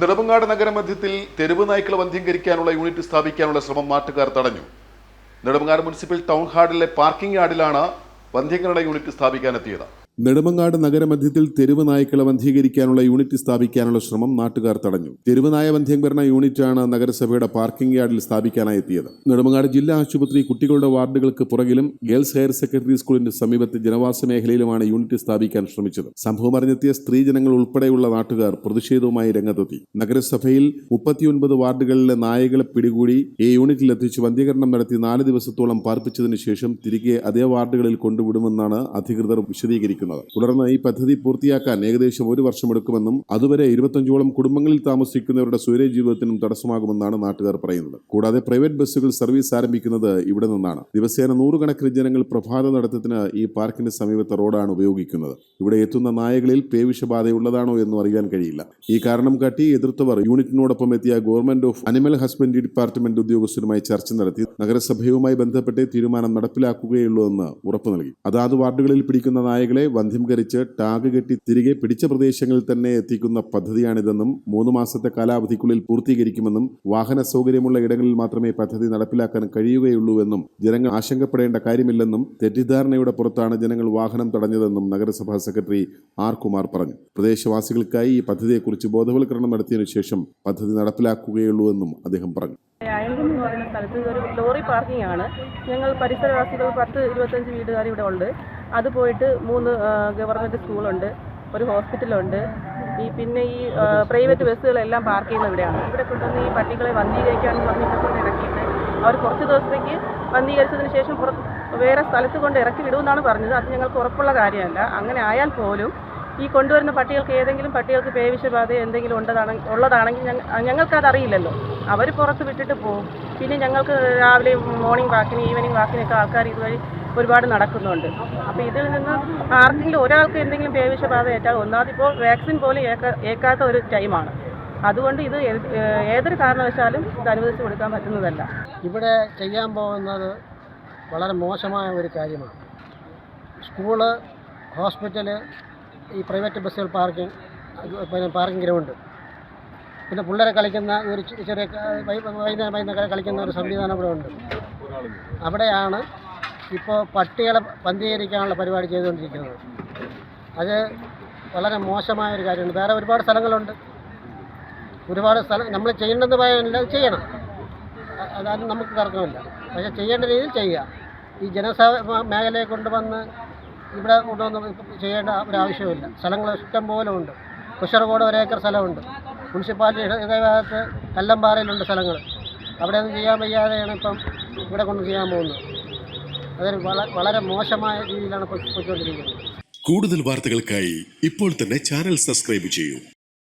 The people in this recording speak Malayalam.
നെടുമങ്ങാട് നഗരമധ്യത്തിൽ തെരുവ് നായ്ക്കളെ വന്ധ്യംകരിക്കാനുള്ള യൂണിറ്റ് സ്ഥാപിക്കാനുള്ള ശ്രമം നാട്ടുകാർ തടഞ്ഞു. നെടുമങ്ങാട് മുനിസിപ്പൽ ടൗൺ ഹാളിലെ പാർക്കിംഗ് യാർഡിലാണ് വന്ധ്യങ്ങളുടെ യൂണിറ്റ് സ്ഥാപിക്കാനെത്തിയത്. നെടുമങ്ങാട് നഗരമധ്യത്തിൽ തെരുവ് നായ്ക്കളെ വന്ധീകരിക്കാനുള്ള യൂണിറ്റ് സ്ഥാപിക്കാനുള്ള ശ്രമം നാട്ടുകാർ തടഞ്ഞു. തെരുവ് നായ വന്ധ്യംകരണ യൂണിറ്റാണ് നഗരസഭയുടെ പാർക്കിംഗ് യാർഡിൽ സ്ഥാപിക്കാനായി എത്തിയത്. നെടുമങ്ങാട് ജില്ലാ ആശുപത്രി കുട്ടികളുടെ വാർഡുകൾക്ക് പുറകിലും ഗേൾസ് ഹയർ സെക്കൻഡറി സ്കൂളിന്റെ സമീപത്തെ ജനവാസ മേഖലയിലുമാണ് യൂണിറ്റ് സ്ഥാപിക്കാൻ ശ്രമിച്ചത്. സംഭവം അറിഞ്ഞെത്തിയ സ്ത്രീജനങ്ങൾ ഉൾപ്പെടെയുള്ള നാട്ടുകാർ പ്രതിഷേധവുമായി രംഗത്തെത്തി. നഗരസഭയിൽ മുപ്പത്തിയൊൻപത് വാർഡുകളിലെ നായകളെ പിടികൂടി ഈ യൂണിറ്റിൽ എത്തിച്ച് വന്ധ്യകരണം നടത്തി നാല് ദിവസത്തോളം പാർപ്പിച്ചതിനു ശേഷം തിരികെ അതേ വാർഡുകളിൽ കൊണ്ടുവിടുമെന്നാണ് അധികൃതർ വിശദീകരിക്കുന്നത്. തുടർന്ന് ഈ പദ്ധതി പൂർത്തിയാക്കാൻ ഏകദേശം ഒരു വർഷമെടുക്കുമെന്നും അതുവരെ ഇരുപത്തഞ്ചോളം കുടുംബങ്ങളിൽ താമസിക്കുന്നവരുടെ സൂര്യ ജീവിതത്തിനും തടസ്സമാകുമെന്നാണ് നാട്ടുകാർ പറയുന്നത്. കൂടാതെ പ്രൈവറ്റ് ബസ്സുകൾ സർവീസ് ആരംഭിക്കുന്നത് ഇവിടെ നിന്നാണ്. ദിവസേന നൂറുകണക്കിന് ജനങ്ങൾ പ്രഭാത നടത്തത്തിന് ഈ പാർക്കിന് സമീപത്തെ റോഡാണ് ഉപയോഗിക്കുന്നത്. ഇവിടെ എത്തുന്ന നായകളിൽ പേവിഷബാധയുള്ളതാണോ എന്നും അറിയാൻ കഴിയില്ല. ഈ കാരണം കാട്ടി എതിർത്തവർ യൂണിറ്റിനോടൊപ്പം എത്തിയ government of animal husbandry department ഉദ്യോഗസ്ഥരുമായി ചർച്ച നടത്തി നഗരസഭയുമായി ബന്ധപ്പെട്ട് തീരുമാനം നടപ്പിലാക്കുകയുള്ളൂ എന്ന് ഉറപ്പു നൽകി. അതാത് വാർഡുകളിൽ പിടിക്കുന്ന നായകളെ വന്ധ്യംകരിച്ച് ടാഗ് കെട്ടി തിരികെ പിടിച്ച പ്രദേശങ്ങളിൽ തന്നെ എത്തിക്കുന്ന പദ്ധതിയാണിതെന്നും മൂന്ന് മാസത്തെ കാലാവധിക്കുള്ളിൽ പൂർത്തീകരിക്കുമെന്നും വാഹന സൗകര്യമുള്ള ഇടങ്ങളിൽ മാത്രമേ പദ്ധതി നടപ്പിലാക്കാൻ കഴിയുകയുള്ളൂവെന്നും ജനങ്ങൾ ആശങ്കപ്പെടേണ്ട കാര്യമില്ലെന്നും തെറ്റിദ്ധാരണയുടെ പുറത്താണ് ജനങ്ങൾ വാഹനം തടഞ്ഞതെന്നും നഗരസഭാ സെക്രട്ടറി ആർ കുമാർ പറഞ്ഞു. പ്രദേശവാസികൾക്കായി ഈ പദ്ധതിയെക്കുറിച്ച് ബോധവൽക്കരണം നടത്തിയതിനു ശേഷം പദ്ധതി നടപ്പിലാക്കുകയുള്ളൂവെന്നും അദ്ദേഹം പറഞ്ഞു. അയൽകുന്ന് എന്ന് പറയുന്ന സ്ഥലത്ത് ലോറി പാർക്കിംഗ് ആണ്. ഞങ്ങൾ പരിസരവാസികൾ പത്ത് ഇരുപത്തഞ്ച് വീടുകാർ ഇവിടെ ഉണ്ട്. അത് പോയിട്ട് മൂന്ന് ഗവൺമെന്റ് സ്കൂളുണ്ട് ഒരു ഹോസ്പിറ്റലുണ്ട്. ഈ പിന്നെ ഈ പ്രൈവറ്റ് ബസ്സുകളെല്ലാം പാർക്ക് ചെയ്യുന്ന ഇവിടെയാണ്. ഇവിടെ കൊണ്ടുവന്ന് ഈ പട്ടികളെ വന്ധീകരിക്കാൻ പറഞ്ഞിട്ട് ഇറക്കിയിട്ട് അവർ കുറച്ച് ദിവസത്തേക്ക് വന്ധീകരിച്ചതിന് ശേഷം പുറത്ത് വേറെ സ്ഥലത്ത് കൊണ്ട് ഇറക്കി വിടുമെന്നാണ് പറഞ്ഞത്. അത് ഞങ്ങൾക്ക് ഉറപ്പുള്ള കാര്യമല്ല. അങ്ങനെ ആയാൽ പോലും ഈ കൊണ്ടുവരുന്ന പട്ടികൾക്ക് ഏതെങ്കിലും പട്ടികൾക്ക് പേവിഷബാധ എന്തെങ്കിലും ഉണ്ടതാണെങ്കിൽ ഉള്ളതാണെങ്കിൽ ഞങ്ങൾക്കത് അറിയില്ലല്ലോ. അവർ പുറത്ത് വിട്ടിട്ട് പോകും പിന്നെ ഞങ്ങൾക്ക് രാവിലെ മോർണിംഗ് വാക്കിന് ഈവനിങ് വാക്കിനൊക്കെ ആൾക്കാർ ഇതുവഴി ഒരുപാട് നടക്കുന്നുണ്ട്. അപ്പോൾ ഇതിൽ നിന്ന് ആർക്കെങ്കിലും ഒരാൾക്ക് എന്തെങ്കിലും പേവിഷബാധ ഏറ്റാൽ ഒന്നാമതിപ്പോൾ വാക്സിൻ പോലും ഏൽക്കാത്ത ഒരു ടൈമാണ്. അതുകൊണ്ട് ഇത് ഏതൊരു കാരണവശാലും ഇത് അനുവദിച്ച് കൊടുക്കാൻ പറ്റുന്നതല്ല. ഇവിടെ ചെയ്യാൻ പോകുന്നത് വളരെ മോശമായ ഒരു കാര്യമാണ്. സ്കൂൾ ഹോസ്പിറ്റൽ ഈ പ്രൈവറ്റ് ബസ്സുകൾ പാർക്കിംഗ് പിന്നെ പാർക്കിംഗ് ഗ്രൗണ്ട്. പിന്നെ പിള്ളേരെ കളിക്കുന്ന ഒരു ചെറിയ വൈകുന്നേരം വൈകുന്നേരം കളിക്കുന്ന ഒരു സംവിധാനം ഇവിടെ ഉണ്ട്. അവിടെയാണ് ഇപ്പോൾ പട്ടികളെ പന്തീകരിക്കാനുള്ള പരിപാടി ചെയ്തുകൊണ്ടിരിക്കുന്നത്. അത് വളരെ മോശമായ ഒരു കാര്യമാണ്. വേറെ ഒരുപാട് സ്ഥലങ്ങളുണ്ട്. ഒരുപാട് സ്ഥലം നമ്മൾ ചെയ്യേണ്ടത് പറയാനില്ല അത് ചെയ്യണം. അതായത് നമുക്ക് തർക്കമില്ല പക്ഷേ ചെയ്യേണ്ട രീതിയിൽ ചെയ്യുക. ഈ ജനസേവ മേഖലയെ കൊണ്ടുവന്ന് ഇവിടെ കൊണ്ടുവന്ന് ചെയ്യേണ്ട ഒരു ആവശ്യമില്ല സ്ഥലങ്ങൾ ഇഷ്ടം പോലെ ഉണ്ട്. കുശറകോട് ഒരു ഏക്കർ സ്ഥലമുണ്ട്. മുനിസിപ്പാലിറ്റി ഇതേ ഭാഗത്ത് കല്ലമ്പാറയിലുണ്ട് സ്ഥലങ്ങൾ. അവിടെ ഒന്നും ചെയ്യാൻ വയ്യാതെയാണ് ഇപ്പം ഇവിടെ കൊണ്ട് ചെയ്യാൻ പോകുന്നത്. അതൊരു വള- വളരെ മോശമായ രീതിയിലാണ് പൊയ്ക്കൊണ്ടിരിക്കുന്നത് കൂടുതൽ വാർത്തകൾക്കായി ഇപ്പോൾ തന്നെ ചാനൽ സബ്സ്ക്രൈബ് ചെയ്യൂ.